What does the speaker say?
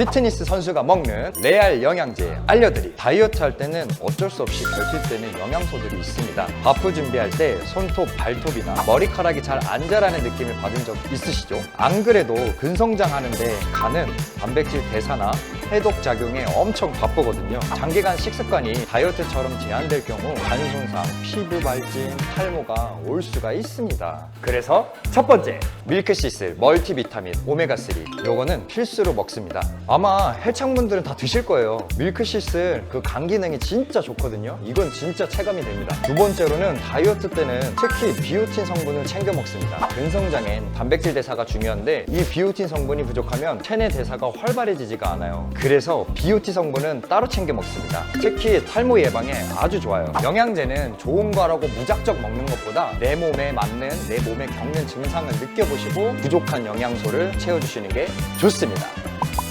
피트니스 선수가 먹는 레알 영양제 알려드리 다이어트 할 때는 어쩔 수 없이 결핍되는 영양소들이 있습니다 바프 준비할 때 손톱, 발톱이나 머리카락이 잘 안 자라는 느낌을 받은 적 있으시죠? 안 그래도 근성장 하는데 간은 단백질 대사나 해독 작용에 엄청 바쁘거든요. 장기간 식습관이 다이어트처럼 제한될 경우 간 손상, 피부 발진, 탈모가 올 수가 있습니다. 그래서 첫 번째 밀크시슬 멀티비타민 오메가3 요거는 필수로 먹습니다. 아마 해창분들은 다 드실 거예요. 밀크시슬 그 간 기능이 진짜 좋거든요. 이건 진짜 체감이 됩니다. 두 번째로는 다이어트 때는 특히 비오틴 성분을 챙겨 먹습니다. 근성장엔 단백질 대사가 중요한데 이 비오틴 성분이 부족하면 체내 대사가 활발해지지가 않아요 그래서 비오틴 성분은 따로 챙겨 먹습니다. 특히 탈모 예방에 아주 좋아요. 영양제는 좋은 거라고 무작정 먹는 것보다 내 몸에 맞는 내 몸에 겪는 증상을 느껴보시고 부족한 영양소를 채워주시는 게 좋습니다